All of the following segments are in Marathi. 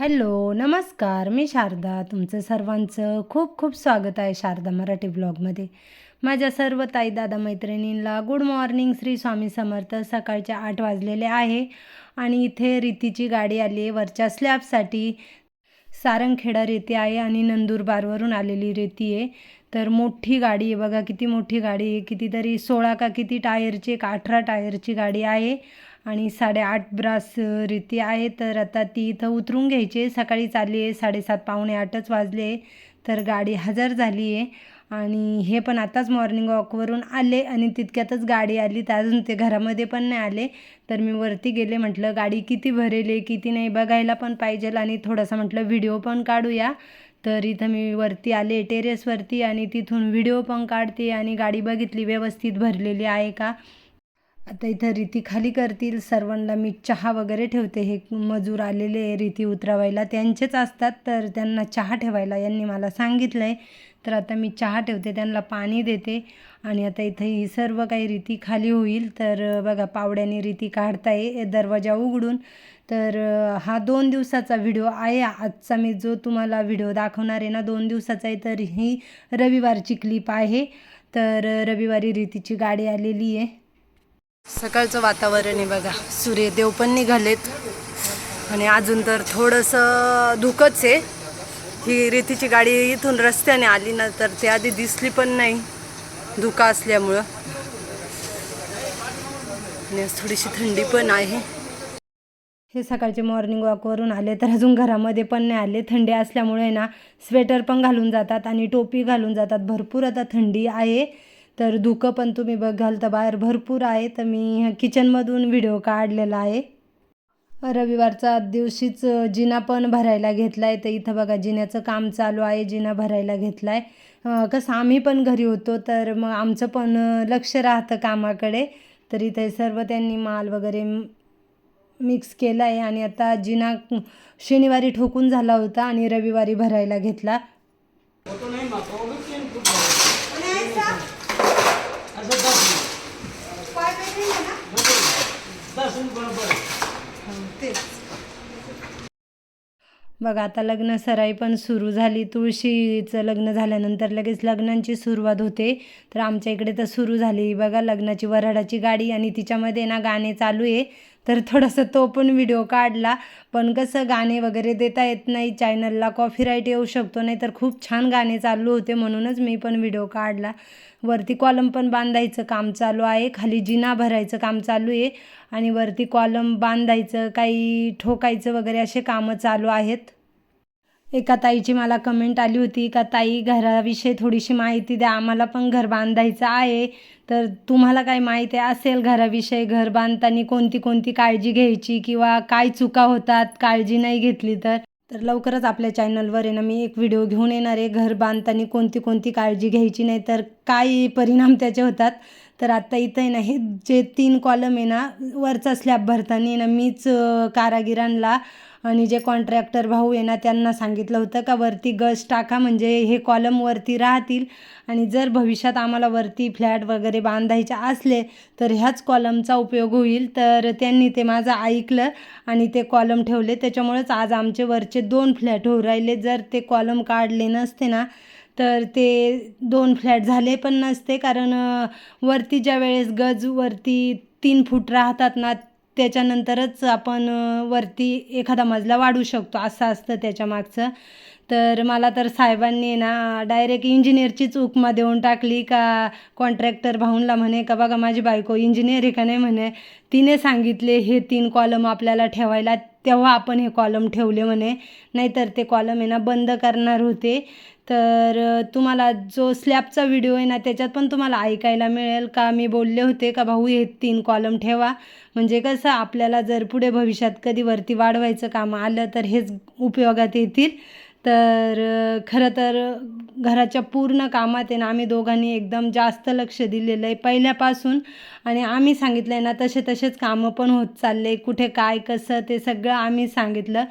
हॅलो नमस्कार. मी शारदा. तुमचं सर्वांचं खूप खूप स्वागत आहे शारदा मराठी ब्लॉगमध्ये. माझ्या सर्व ताई दादा मैत्रिणींना गुड मॉर्निंग श्री स्वामी समर्थ. सकाळच्या आठ वाजलेले आहे आणि इथे रीतीची गाडी आली आहे. वरच्या स्लॅबसाठी सारंगखेडा रेती आहे आणि नंदुरबारवरून आलेली रेती आहे. तर मोठी गाडी आहे. बघा किती मोठी गाडी आहे. कितीतरी सोळा का किती टायरची एक अठरा टायरची गाडी आहे. आणि साडेआठ ब्रास रीती आहे. तर आता ती इथं उतरून घ्यायची आहे. सकाळी चालली आहे. साडेसात पावणे आठच वाजले तर गाडी हजर झाली आहे. आणि हे पण आताच मॉर्निंग वॉकवरून आले आणि तितक्यातच गाडी आली. तर अजून ते घरामध्ये पण नाही आले. तर मी वरती गेले. म्हटलं गाडी किती भरेल आहे? किती नाही? बघायला पण पाहिजेल आणि थोडासा म्हटलं व्हिडिओ पण काढूया. तर इथं मी वरती आले टेरेसवरती आणि तिथून व्हिडिओ पण काढते. आणि गाडी बघितली व्यवस्थित भरलेली आहे का? आता इथं रीती खाली करतील. सर्वांना मी चहा वगैरे ठेवते. हे मजूर आलेले आहे रीती उतरवायला. त्यांचेच असतात तर त्यांना चहा ठेवायला यांनी मला सांगितलं आहे तर आता मी चहा ठेवते त्यांना पाणी देते. आणि आता इथं ही सर्व काही रीती खाली होईल. तर बघा पावड्याने रीती काढताय दरवाजा उघडून. तर हा दोन दिवसाचा व्हिडिओ आहे. आजचा मी जो तुम्हाला व्हिडिओ दाखवणार आहे ना दोन दिवसाचा आहे तर ही रविवारची क्लिप आहे. तर रविवारी रीतीची गाडी आलेली आहे. सकाळचं वातावरण आहे बघा. सूर्यदेव पण निघालेत. आणि अजून तर थोडंसं धुकंच आहे. ही रेतीची गाडी इथून रस्त्याने आली ना तर ती आधी दिसली पण नाही. धुका असल्यामुळं. आणि आज थोडीशी थंडी पण आहे. हे सकाळचे मॉर्निंग वॉकवरून आले तर अजून घरामध्ये पण नाही आले. थंडी असल्यामुळे ना स्वेटर पण घालून जातात आणि टोपी घालून जातात. भरपूर आता थंडी आहे. तर धुकं पण तुम्ही बघाल तर बाहेर. भरपूर आहे. तर मी किचनमधून व्हिडिओ काढलेला आहे. रविवारचा दिवशीच जिना पण भरायला घेतला आहे तर इथं बघा जिन्याचं काम चालू आहे. जिना भरायला घेतला आहे कसं आम्ही पण घरी होतो तर मग आमचं पण लक्ष राहतं कामाकडे. तर इथे सर्व त्यांनी माल वगैरे मिक्स केला आहे आणि आता जिना शनिवारी ठोकून झाला होता आणि रविवारी भरायला घेतला. बघा आता लग्न सराई पण सुरू झाली. तुळशीचं लग्न झाल्यानंतर लगेच लग्नांची सुरुवात होते. तर आमच्या इकडे तर सुरू झाली. बघा लग्नाची वराडाची गाडी आणि तिच्यामध्ये ना गाणे चालू आहे. तर थोडंसं तो पण व्हिडिओ काढला. पण कसं गाणे वगैरे देता येत नाही. चॅनलला कॉपीराईट येऊ शकतो. नाही तर खूप छान गाणे चालू होते म्हणूनच मी पण व्हिडिओ काढला. वरती कॉलम पण बांधायचं काम चालू आहे. खाली जिना भरायचं काम चालू आहे. आणि वरती कॉलम बांधायचं काही ठोकायचं वगैरे असे कामं चालू आहेत. एका ताईची मला कमेंट आली होती. का ताई घराविषयी थोडीशी माहिती द्या. आम्हाला पण घर बांधायचं आहे. तर तुम्हाला काय माहिती असेल घराविषयी घर बांधताना कोणती कोणती काळजी घ्यायची किंवा काय चुका होतात काळजी नाही घेतली तर? तर लवकरच आपल्या चॅनलवर आहे ना मी एक व्हिडिओ घेऊन येणार आहे. घर बांधताना कोणती कोणती काळजी घ्यायची नाही तर काय परिणाम त्याचे होतात. तर आत्ता इथं आहे ना हे जे तीन कॉलम आहे ना वरचा स्लॅब भरताना ना मीच कारागिरांना आणि जे कॉन्ट्रॅक्टर भाऊ आहे ना त्यांना सांगितलं होतं का वरती गज टाका म्हणजे हे कॉलम वरती राहतील. आणि जर भविष्यात आम्हाला वरती फ्लॅट वगैरे बांधायचे असले तर ह्याच कॉलमचा उपयोग होईल. तर त्यांनी ते माझं ऐकलं आणि ते कॉलम ठेवले. त्याच्यामुळेच आज आमचे वरचे दोन फ्लॅट होऊ राहिले. जर ते कॉलम काढले नसते ना तर ते दोन फ्लॅट झाले पण नसते. कारण वरती ज्या वेळेस गज वरती तीन फूट राहतात ना त्याच्यानंतरच आपण वरती एखादा मजला वाढू शकतो असं असतं त्याच्या मागचं. तर मला तर साहेबांनी ना डायरेक्ट इंजिनियरचीच उपमा देऊन टाकली का कॉन्ट्रॅक्टर भाऊनला म्हणे का बघा माझी बायको इंजिनियर आहे का नाही? म्हणे. तिने सांगितले हे तीन कॉलम आपल्याला ठेवायला तेव्हा आपण हे कॉलम ठेवले म्हणे. नाहीतर ते कॉलम आहे ना बंद करणार होते. तर तुम्हाला जो स्लॅबचा व्हिडिओ आहे ना त्याच्यात पण तुम्हाला ऐकायला मिळेल. का मी बोलले होते? का भाऊ हे तीन कॉलम ठेवा. म्हणजे कसं आपल्याला जर पुढे भविष्यात कधी वरती वाढवायचं काम आलं तर हेच उपयोगात येतील. तर खरं तर घराच्या पूर्ण कामात आहे ना आम्ही दोघांनी एकदम जास्त लक्ष दिलेलं आहे पहिल्यापासून. आणि आम्ही सांगितलं आहे ना तसे तसेच कामं पण होत चालले कुठे काय कसं ते सगळं आम्ही सांगितलं.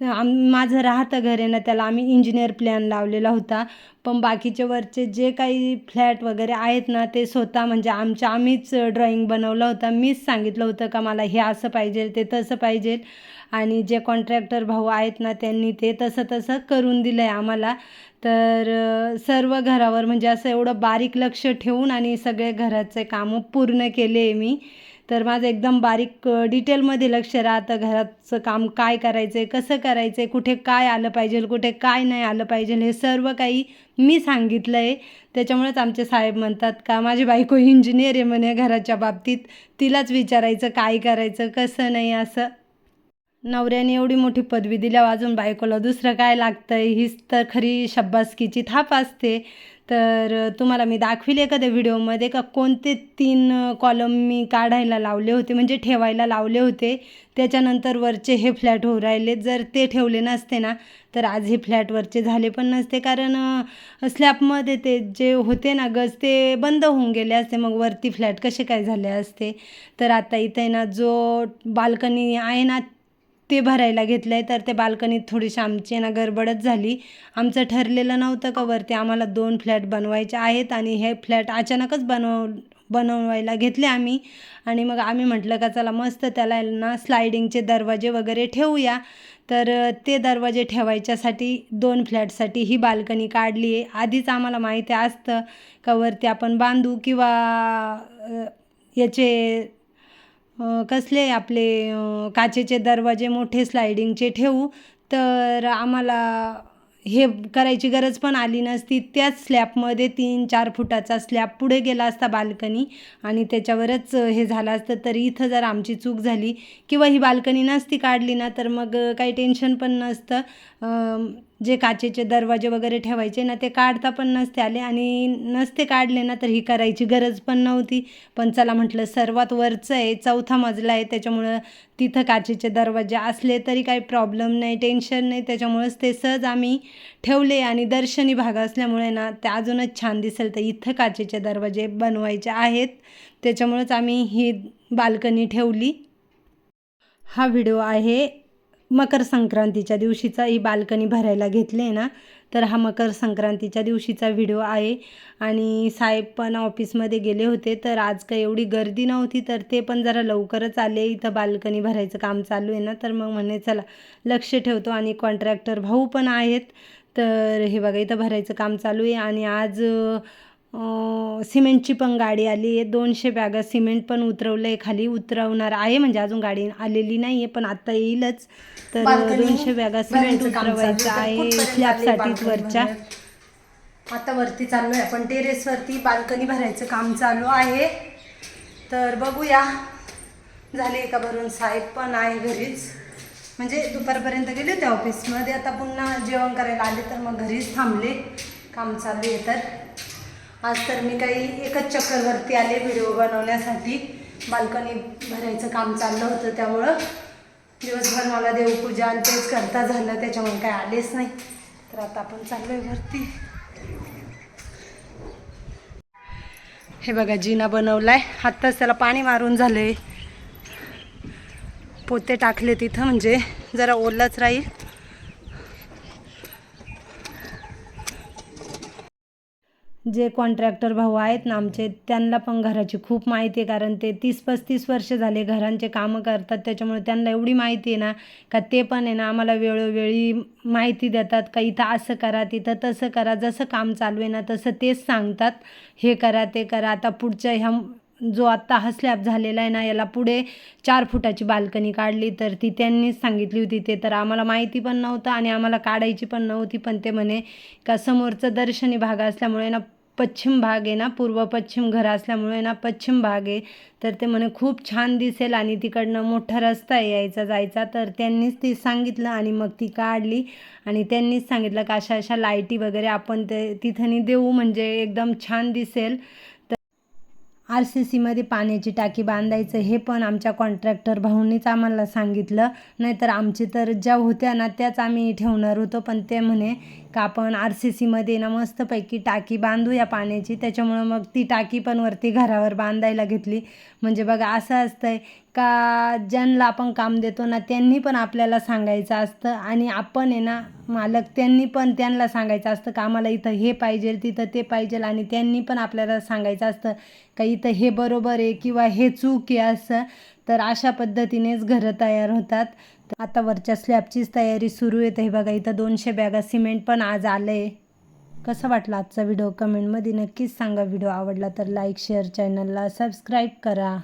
आम माझं राहतं घर आहे ना त्याला आम्ही इंजिनियर प्लॅन लावलेला होता. पण बाकीचे वरचे जे काही फ्लॅट वगैरे आहेत ना ते स्वतः म्हणजे आमच्या आम्हीच ड्रॉइंग बनवलं होतं. मीच सांगितलं होतं का मला हे असं पाहिजे ते तसं पाहिजे. आणि जे कॉन्ट्रॅक्टर भाऊ आहेत ना त्यांनी ते तसं तसं करून दिलं आहे आम्हाला. तर सर्व घरावर म्हणजे असं एवढं बारीक लक्ष ठेवून आणि सगळे घराचे कामं पूर्ण केले आहे मी. तर माझं एकदम बारीक डिटेलमध्ये लक्ष राहतं घराचं काम काय करायचं आहे कसं करायचं आहे कुठे काय आलं पाहिजे कुठे काय नाही आलं पाहिजे हे सर्व काही मी सांगितलं आहे त्याच्यामुळेच आमचे साहेब म्हणतात का माझी बायको इंजिनियर आहे म्हणे घराच्या बाबतीत. तिलाच विचारायचं काय करायचं कसं नाही असं. नवऱ्याने एवढी मोठी पदवी दिल्या अजून बायकोला दुसरं काय लागतं आहे हीच तर खरी शब्बासकीची थाप असते. तर तुम्हाला मी दाखविले एखाद्या व्हिडिओमध्ये का कोणते तीन कॉलम मी काढायला लावले होते? म्हणजे ठेवायला लावले होते. त्याच्यानंतर वरचे हे फ्लॅट होऊ राहिले. जर ते ठेवले नसते ना तर आज हे फ्लॅटवरचे झाले पण नसते. कारण स्लॅपमध्ये स्लॅबमध्ये ते जे होते ना गज ते बंद होऊन गेले असते. मग वरती फ्लॅट कसे काय झाले असते? तर आता इथे आहे ना जो बाल्कनी आहे ना ते भरायला घेतलं आहे तर ते बाल्कनीत थोडीशी आमची ना गडबडच झाली. आमचं ठरलेलं नव्हतं का वरती आम्हाला दोन फ्लॅट बनवायचे आहेत आणि हे फ्लॅट अचानकच बनव बनवायला घेतले आम्ही. आणि मग आम्ही म्हटलं का चला मस्त त्याला ना स्लायडिंगचे दरवाजे वगैरे ठेवूया. तर ते दरवाजे ठेवायच्यासाठी दोन फ्लॅटसाठी ही बाल्कनी काढली आहे. आधीच आम्हाला माहिती असतं का वरती आपण बांधू किंवा याचे कसले आपले काचेचे दरवाजे मोठे स्लायडिंगचे ठेवू? तर आम्हाला हे करायची गरज पण आली नसती. त्याच स्लॅबमध्ये तीन चार फुटाचा स्लॅब पुढे गेला असता बाल्कनी आणि त्याच्यावरच हे झालं असतं. तर इथं जर आमची चूक झाली किंवा ही बाल्कनी नसती काढली ना तर मग काही टेन्शन पण नसतं. जे काचेचे दरवाजे वगैरे ठेवायचे ना ते काढता पण नसते आले आणि नसते काढले ना तर ही करायची गरज पण नव्हती. पण चला म्हटलं सर्वात वरचं आहे चौथा मजला आहे त्याच्यामुळं तिथं काचेचे दरवाजे असले तरी काही प्रॉब्लेम नाही टेन्शन नाही. त्याच्यामुळंच ते सहज आम्ही ठेवले आणि दर्शनी भाग असल्यामुळे ना ते अजूनच छान दिसेल. तर इथं काचेचे दरवाजे बनवायचे आहेत. त्याच्यामुळंच आम्ही ही बाल्कनी ठेवली. हा व्हिडिओ आहे मकर संक्रांतीच्या दिवशीचा ही बाल्कनी भरायला घेतली आहे ना तर हा मकर संक्रांतीच्या दिवशीचा व्हिडिओ आहे. आणि साहेब पण ऑफिसमध्ये गेले होते तर आज काही एवढी गर्दी नव्हती तर ते पण जरा लवकरच आले. इथं बाल्कनी भरायचं काम चालू आहे ना तर मग म्हणे चला लक्ष ठेवतो आणि कॉन्ट्रॅक्टर भाऊ पण आहेत. तर हे बघा इथं भरायचं काम चालू आहे. आणि आज सिमेंटची पण गाडी आली आहे. दोनशे बॅगा सिमेंट पण उतरवलं आहे खाली उतरवणार आहे. म्हणजे अजून गाडी आलेली नाही आहे पण आता येईलच. तर दोनशे बॅगा सिमेंट उतरवायचं चालू आहे. आहे. स्लॅबसाठी वरच्या? आता वरती चाललोय आपण टेरेसवरती बाल्कनी भरायचं काम चालू आहे. तर बघूया. झाले का भरून? साहेब पण आहे घरीच. म्हणजे दुपारपर्यंत गेले होते ऑफिसमध्ये आता पुन्हा जेवण करायला आले तर मग घरीच थांबले. काम चालू आहे तर. आज तर मी काही एकच चक्करवरती आले व्हिडिओ बनवण्यासाठी. बाल्कनी भरायचं काम चाललं होतं त्यामुळं. दिवसभर मला देवपूजा आणि तेच करता झालं त्याच्यामुळे काय आलेच नाही. तर आता आपण चाललोय वरती. हे बघा जिना बनवलाय. आत्ताच त्याला पाणी मारून झालंय. पोते टाकले तिथं म्हणजे जरा ओलाच राहील. जे कॉन्ट्रॅक्टर भाऊ आहेत ना आमचे त्यांना पण घराची खूप माहिती आहे. कारण ते तीस पस्तीस वर्ष झाले घरांचे कामं करतात. त्याच्यामुळे त्यांना एवढी माहिती आहे ना का ते पण आहे ना आम्हाला वेळोवेळी माहिती देतात का इथं असं करा तिथं तसं करा जसं काम चालू आहे ना तसं तेच सांगतात. हे करा ते करा. आता पुढच्या ह्या जो आत्ता हा स्लॅब झालेला आहे ना याला पुढे चार फुटाची बाल्कनी काढली तर ती त्यांनीच सांगितली होती. ते तर आम्हाला माहिती पण नव्हतं आणि आम्हाला काढायची पण नव्हती. पण ते म्हणे का समोरचं दर्शनी भाग असल्यामुळे ना पश्चिम भाग आहे ना पूर्व पश्चिम घर असल्यामुळे ना पश्चिम भाग आहे. तर ते म्हणे खूप छान दिसेल आणि तिकडनं मोठा रस्ता आहे यायचा जायचा. तर त्यांनीच ती सांगितलं आणि मग ती काढली. आणि त्यांनीच सांगितलं का अशा अशा लाईटी वगैरे आपण ते तिथं देऊ म्हणजे एकदम छान दिसेल. आर सी सीमध्ये पाण्याची टाकी बांधायचं हे पण आमच्या कॉन्ट्रॅक्टर भाऊंनीच आम्हाला सांगितलं. नाहीतर आमची तर ज्या होत्या ना त्याच आम्ही ठेवणार होतो. पण ते म्हणे का आपण आर सी सीमध्ये ना मस्तपैकी टाकी बांधूया पाण्याची. त्याच्यामुळं मग ती टाकी पण वरती घरावर बांधायला घेतली. म्हणजे बघा असं असतं आहे का ज्यांना आपण काम देतो ना त्यांनी पण आपल्याला सांगायचं असतं. आणि आपण आहे ना मालक त्यांनी पण त्यांना सांगायचं असतं का आम्हाला इथं हे पाहिजे तिथं ते पाहिजे. आणि त्यांनी पण आपल्याला सांगायचं असतं का इथं हे बरोबर आहे किंवा हे चूक आहे असं. तर अशा पद्धतीनेच घरं तयार होतात. आता वरच्या स्लॅबचीच तयारी सुरू आहे. हे बघा इथं दोनशे बॅगा सिमेंट पण आज आलं आहे कसं वाटलं आजचा व्हिडिओ कमेंटमध्ये नक्कीच सांगा. व्हिडिओ आवडला तर लाईक शेअर चॅनलला सबस्क्राईब करा.